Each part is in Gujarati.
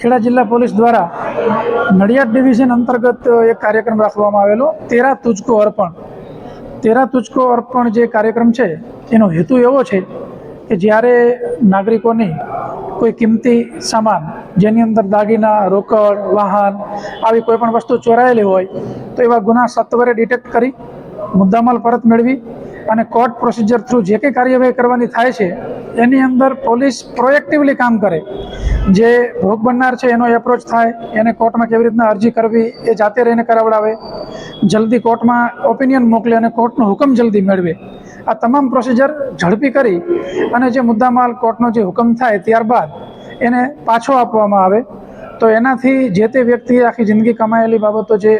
ખેડા જિલ્લા પોલીસ દ્વારા નડિયાદ ડિવિઝન અંતર્ગત એક કાર્યક્રમ રાખવામાં આવેલો. તેરા તુજકો અર્પણ. તેરા તુજકો અર્પણ જે કાર્યક્રમ છે, એનો હેતુ એવો છે કે જ્યારે નાગરિકોની કોઈ કિંમતી સામાન જેની અંદર દાગીના, રોકડ, વાહન આવી કોઈ પણ વસ્તુ ચોરાયેલી હોય, તો એવા ગુના સત્વરે ડિટેક્ટ કરી મુદ્દામાલ પરત મેળવી અને કોર્ટ પ્રોસિજર થ્રુ જે કંઈ કાર્યવાહી કરવાની થાય છે, એની અંદર પોલીસ પ્રોએક્ટિવલી કામ કરે. જે ભોગ બનનાર છે, એનો એપ્રોચ થાય, એને કોર્ટમાં કેવી રીતના અરજી કરવી, એ જાતે રહીને કરાવડાવે. જલ્દી કોર્ટમાં ઓપિનિયન મોકલે અને કોર્ટનો હુકમ જલ્દી મેળવે. આ તમામ પ્રોસિજર ઝડપી કરી અને જે મુદ્દામાલ કોર્ટનો જે હુકમ થાય ત્યારબાદ એને પાછો આપવામાં આવે. તો એનાથી જે તે વ્યક્તિએ આખી જિંદગી કમાયેલી બાબતો જે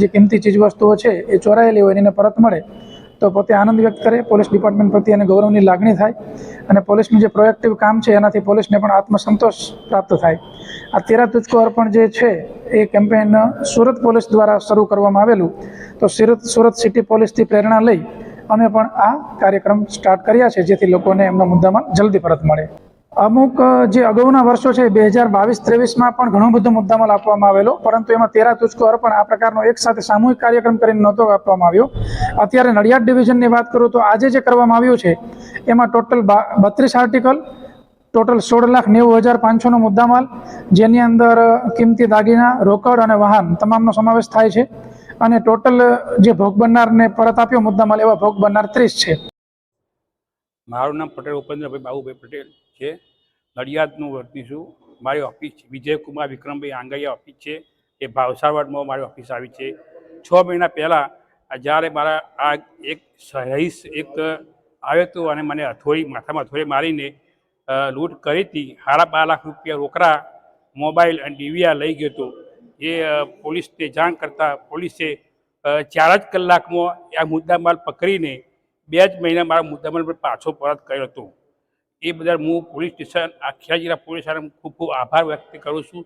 જે કિંમતી ચીજવસ્તુઓ છે, એ ચોરાયેલી હોય એને પરત મળે તો પોતે આનંદ વ્યક્ત કરે, પોલીસ ડિપાર્ટમેન્ટ પ્રત્યે એને ગૌરવની લાગણી થાય અને પોલીસનું જે પ્રોએક્ટિવ કામ છે એનાથી પોલીસને પણ આત્મસંતોષ પ્રાપ્ત થાય. આ તેરા તુચકો અર્પણ જે છે, એ કેમ્પેઇન સુરત પોલીસ દ્વારા શરૂ કરવામાં આવેલું. તો સુરત સુરત સિટી પોલીસથી પ્રેરણા લઈ અમે પણ આ કાર્યક્રમ સ્ટાર્ટ કર્યા છે, જેથી લોકોને એમના મુદ્દામાં જલ્દી પરત મળે. અમુક જે અગાઉના વર્ષો છે, બે હજાર બાવીસ, ત્રેવીસમાં પણ ઘણો બધો મુદ્દામાલ આપવામાં આવેલો. પરંતુ એમાં તેરા તુચકો અર્પણ આ પ્રકારનો એક સાથે સામૂહિક કાર્યક્રમ કરીને નહોતો આપવામાં આવ્યો. અત્યારે નડિયાદ ડિવિઝનની વાત કરું તો આજે જે કરવામાં આવ્યું છે, એમાં ટોટલ બત્રીસ આર્ટિકલ, ટોટલ સોળ લાખ નેવું હજાર પાંચસોનો મુદ્દામાલ, જેની અંદર કિંમતી દાગીના, રોકડ અને વાહન તમામનો સમાવેશ થાય છે. અને ટોટલ જે ભોગ બનનારને પરત આપ્યો મુદ્દામાલ એવા ભોગ બનનાર ત્રીસ છે. મારું નામ પટેલ ઉપેન્દ્રભાઈ બાબુભાઈ પટેલ. છે. નડિયાદનું વર્તી છું. મારી ઓફિસ વિજયકુમાર વિક્રમભાઈ આંગૈયા ઓફિસ છે. એ ભાવસારવાડમાં મારી ઓફિસ આવી છે. છ મહિના પહેલાં જ્યારે મારા આ એક રહીશ, એક આવ્યો હતો અને મને અથોડી માથામાં અથોડી મારીને લૂંટ કરી હતી. સાડા બાર લાખ રૂપિયા રોકડા મોબાઈલ અને ડીવીઆર લઈ ગયો હતો. એ પોલીસને જાણ કરતાં પોલીસે ચાર જ કલાકમાં આ મુદ્દામાલ પકડીને, બે જ મહિના મારા મુદ્દામાલ પર પાછો પરત કર્યો હતો. એ બદલ હું પોલીસ સ્ટેશન આખિયા જિલ્લા પોલીસ સ્ટેશન ખૂબ ખૂબ આભાર વ્યક્ત કરું છું.